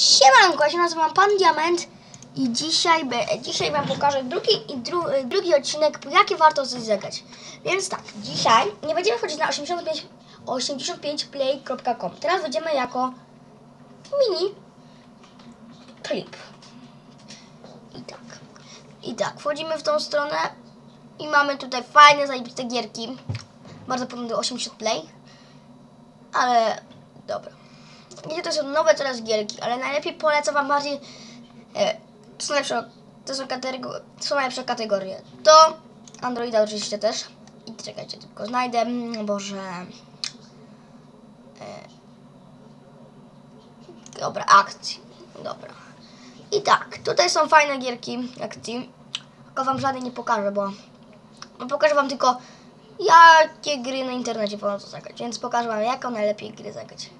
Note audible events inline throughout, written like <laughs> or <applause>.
Siemanko, ja się nazywam Pan Diament i dzisiaj, dzisiaj Wam pokażę drugi, i dru, drugi odcinek, jakie warto zagrać. Więc tak, dzisiaj nie będziemy wchodzić na 85, 85play.com. Teraz będziemy jako mini klip. I tak. I tak, wchodzimy w tą stronę i mamy tutaj fajne, zajebiste gierki. Bardzo podobne do 80 play. Ale dobra. Wiecie, to są nowe teraz gierki, ale najlepiej polecam wam bardziej. E, to są lepsze. To są, to są najlepsze kategorie. To Androida oczywiście też. I czekajcie, tylko znajdę. mm, Boże. E, dobra, akcji. Dobra. I tak, tutaj są fajne gierki akcji. Tylko wam żadnej nie pokażę, bo no pokażę wam tylko jakie gry na internecie wolno to zagrać. Więc pokażę wam jaką najlepiej gry zagrać.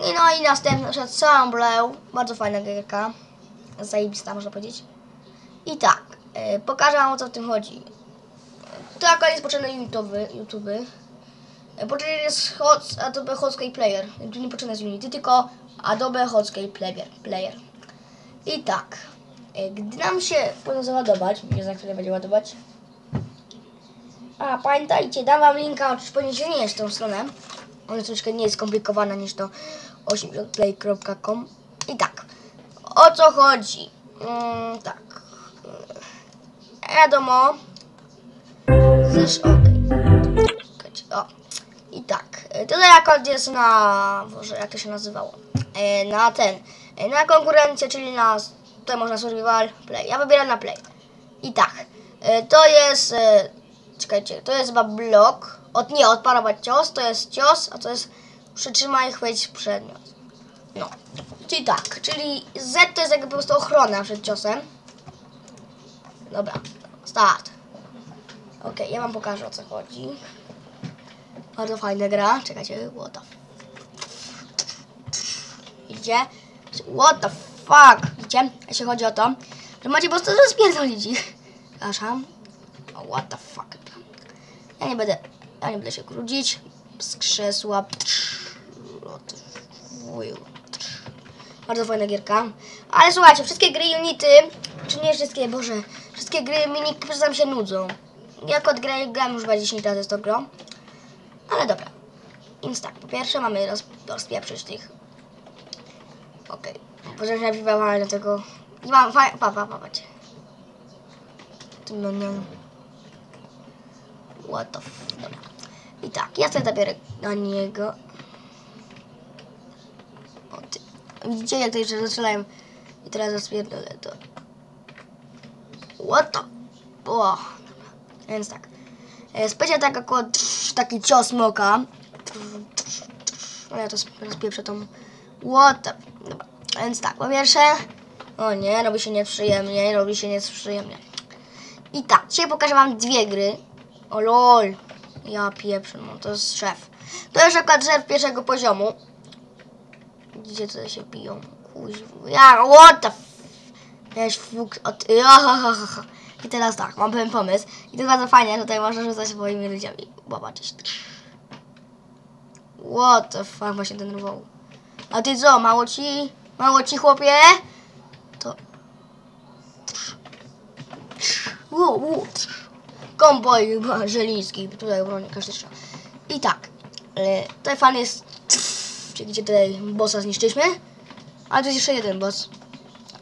I no i następny na przykład Soundblow. Bardzo fajna gierka. Zajebista można powiedzieć. I tak, e, pokażę wam o co w tym chodzi. To akurat jest potrzebne YouTube. YouTube. Potrzebny jest hot, Adobe Hotscape Player. Tu nie potrzebne jest Unity, tylko Adobe Hotscape Player. Player. I tak, e, gdy nam się powinno załadować, nie za chwilę będzie ładować. A pamiętajcie, dam wam linka, oczywiście powinniście nie jest tą stronę. Ona troszeczkę nie jest skomplikowana niż to 8play.com. I tak, o co chodzi? Mm, tak, E, wiadomo. Zresztą. Czekajcie, O, i tak, tutaj akurat jest na, Boże, jak to się nazywało? E, na ten, e, na konkurencję, czyli na, tutaj można survival, play. Ja wybieram na play. I tak, e, to jest, e, czekajcie, to jest chyba blok, od, nie, odparować cios, to jest cios, a to jest przytrzymaj, chwyć przedmiot. No, czyli tak, czyli Z to jest jakby po prostu ochrona przed ciosem. Dobra, start. Okej, ja wam pokażę o co chodzi. Bardzo fajna gra, czekajcie, what the Widzicie? What the fuck? Widzicie? Jeśli chodzi o to, że macie po prostu rozpierdolić ich. Przepraszam. What the fuck? Ja nie będę, ja nie będę się krudzić. Z krzesła. Bardzo fajna gierka. Ale słuchajcie, wszystkie gry Unity, czy nie wszystkie, boże, wszystkie gry mini czasem się nudzą. Jak od gry gram już 10 razy z tą grą. Ale dobra. Więc tak, po pierwsze mamy roz, rozpieprzyć tych. Okej. Okay. Potem napiwałem do tego. I mam. Pa, pa, pa, patrzcie. No, no. What the f... Dobra. I tak, ja sobie zabiorę na niego. O ty. Widzicie jak to jeszcze zastrzelają? I teraz rozpierdolę to. What the... O, dobra. Więc tak. E, Specie tak akurat taki cios moka. Ale ja to rozpieprzę tą... What the... Dobra. Więc tak, po pierwsze... O nie, robi się nieprzyjemnie, robi się nieprzyjemnie. I tak, dzisiaj pokażę wam dwie gry. O lol. Ja pieprzę, no to jest szef. To jest akurat szef pierwszego poziomu. Gdzie tutaj się biją? Kuźwa. Ja, what the f... Wiesz, fuk... Od... I teraz tak, mam pewien pomysł. I to bardzo fajnie, że tutaj można rzucać swoimi ludziami. Zobaczyć. What the fuck, właśnie denerwował. A ty co, mało ci? Mało ci, chłopie? To... Ło, ło. Komboj żeliński, tutaj broni każdy strzał. I tak, e, tutaj fan jest, czyli gdzie tutaj bossa zniszczyliśmy, ale tu jest jeszcze jeden boss.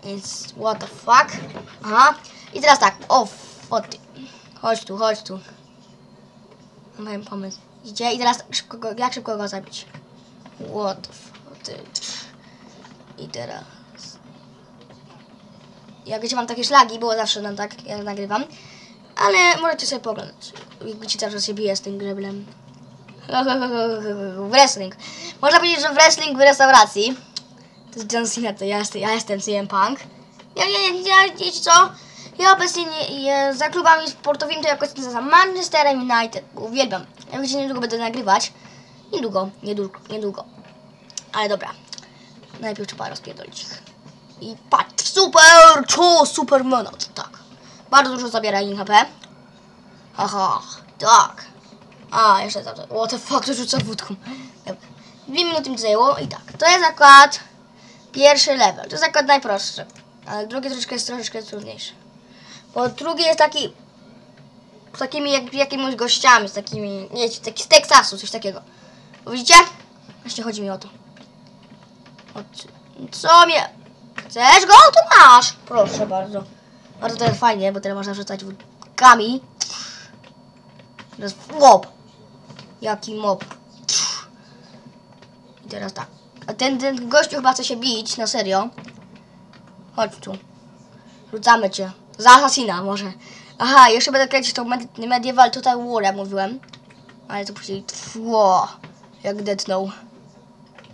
Więc what the fuck. Aha. I teraz tak, o, o ty. Chodź tu, chodź tu. Mam pomysł. Idzie i teraz szybko go, jak szybko go zabić? What the fuck. I teraz. Jak wiecie, mam takie szlagi, było zawsze nam tak, jak nagrywam. Ale możecie sobie poglądać. Widzicie, cały czas się bije z tym greblem. <laughs> Wrestling. Można powiedzieć, że wrestling w restauracji. To jest John Cena, to ja ja jestem CM Punk. Ja, ja, ja, wiecie co? Ja obecnie nie, ja, za klubami sportowymi to jakoś za Manchester United. Uwielbiam. Ja wiecie, niedługo będę nagrywać. Niedługo, niedługo, niedługo. Ale dobra. Najpierw trzeba rozpierdolić ich. I patrz, super, co, super monoc, tak. Bardzo dużo zabiera im HP. Haha, tak. A, jeszcze to. What the fuck, to rzuca wódką. Dobra. Dwie minuty mi zajęło i tak. To jest akurat pierwszy level. To jest akurat najprostszy. Ale drugi troszeczkę jest troszeczkę trudniejszy. Bo drugi jest taki z takimi jak, jakimiś gościami, z takimi, nie taki z Teksasu, coś takiego. Widzicie? Właśnie chodzi mi o to. O, co mnie... Chcesz go? To masz! Proszę bardzo. Bardzo to jest fajnie, bo teraz można rzucać wódkami. Teraz mob. Jaki mob. I teraz tak. A ten, ten gościu chyba chce się bić, na serio. Chodź tu. Rzucamy cię. Za asasina może. Aha, jeszcze będę kręcić tą med medieval total war, jak mówiłem. Ale to później tło. Jak detnął.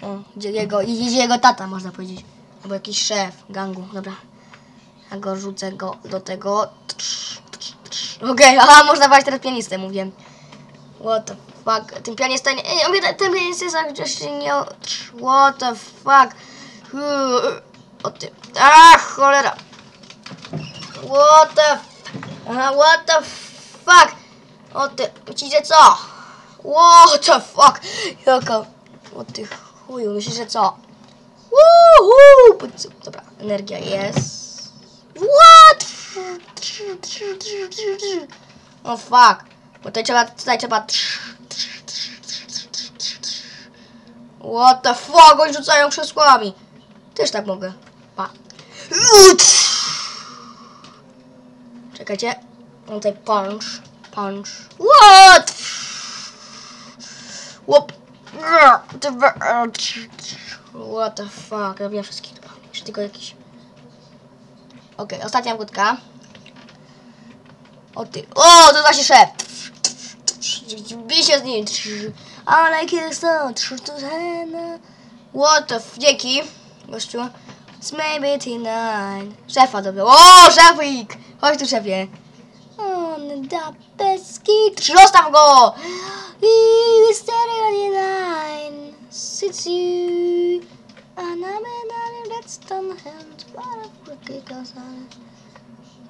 O, gdzie jego, idzie jego tata, można powiedzieć. Albo jakiś szef gangu, dobra. Ja go rzucę go do tego. Okej, <laughs> aha, można brać teraz pianistę, mówiłem. What the fuck? Ten pianista nie... Ej, mnie ten pianista gdzieś nie... What the fuck? O ty... Ach, cholera. What the... Aha, what the fuck? O ty... Myślicie co? What the fuck? Jaka... O ty chuju, myślisz, że co? Woohoo! Dobra, energia jest. O fuck. Bo tutaj trzeba, tutaj trzeba... What the fuck? Oni rzucają krzesłami. Też tak mogę. Pa. Czekajcie. Mam tutaj punch. Punch. What? Łop. What the fuck? Robię wszystkich chyba. Jeszcze tylko jakiś. Okej, ostatnia wódka. O ty. O, to właśnie szef. Bij się z nim. Ale kiedy są. What the f... Dzięki. Gościu. It's maybe tonight. Szefa dobrze. O, szefik! Chodź tu, szefie. On the peski. Zostaw go! We started on the line. Sits you. And I'm in let's turn hands.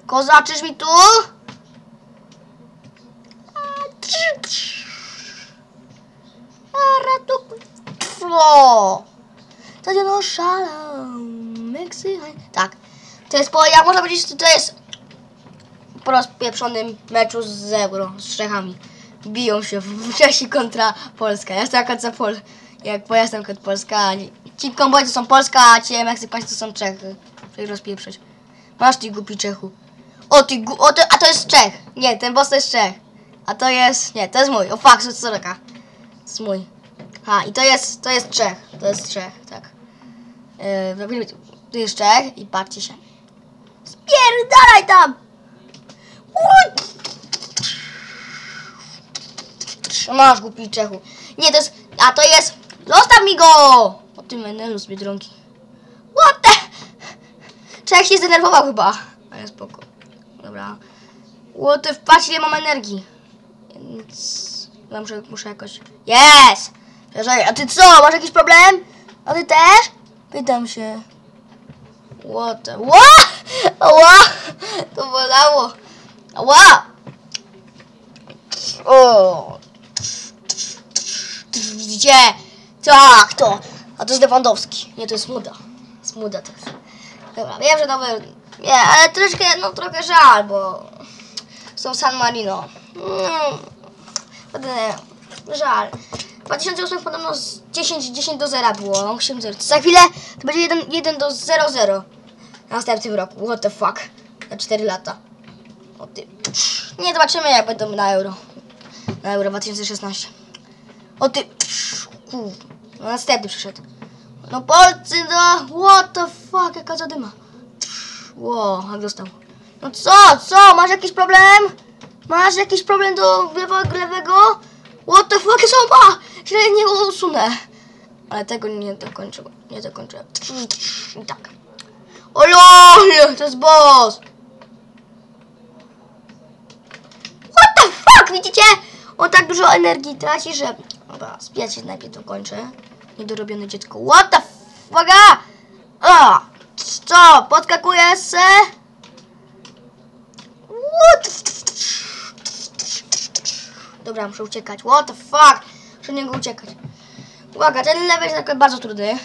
Kozaczysz mi tu? Ratukło. To nie no. Meksykań. Tak. To jest po, jak można powiedzieć, to jest po rozpieprzonym meczu z Euro, z Czechami. Biją się w Czesi kontra Polska. Ja jestem za Pol... Jak bo ja jestem Polska. Ci kombojcy są Polska, a ci Meksykańcy to są Czechy. Żeby rozpieprzeć. Masz ty głupi Czechu. O ty gu... O, to, a to jest Czech. Nie, ten boss to jest Czech. A to jest... Nie, to jest mój. O fuck, co? To jest mój. Ha, i to jest... To jest Czech. To jest Czech, tak. Yy, tu jest Czech i patrzcie się. Spierdalaj tam! Uj! Masz głupi Czechu. Nie, to jest... A to jest... Zostaw mi go! O tym Menelu z Biedronki. What the... Czech się zdenerwował chyba. Ale spoko. Dobra. What the... Patrz ile mam energii. Więc... Muszę, muszę jakoś... Yes! A ty co? Masz jakiś problem? A ty też? Pytam się. What the... Ła! Ła! To bolało. Ła! O! Widzicie? Tak, to. A to jest Lewandowski. Nie, to jest Muda. Smuda to jest. Dobra, wiem, że nowy... Nie, ale troszkę, no trochę żal, bo są San Marino. No, naprawdę żal. 2008 podobno z 10, 10 do 0 było, 8 0. Za chwilę to będzie 1, 1 do 0 0 w następnym roku. What the fuck? Na 4 lata. O ty. Nie zobaczymy jak będą na euro. Na euro 2016. O ty. Kur. No następny przyszedł. No Polcy, no. What the fuck? Jaka zadyma. Wow, jak dostał. No co, co? Masz jakiś problem? Masz jakiś problem do lewego? What the fuck jest opa? Źle nie usunę. Ale tego nie dokończę. Nie dokończę. I tak. O to jest boss. What the fuck, widzicie? On tak dużo energii traci, że... Dobra, spijać się najpierw dokończę. Niedorobione dziecko. What the fuck? A! Co? Podskakuje se? What? Dobra, muszę uciekać. What the fuck? Od niego uciekać. Uwaga, ten level jest bardzo trudny.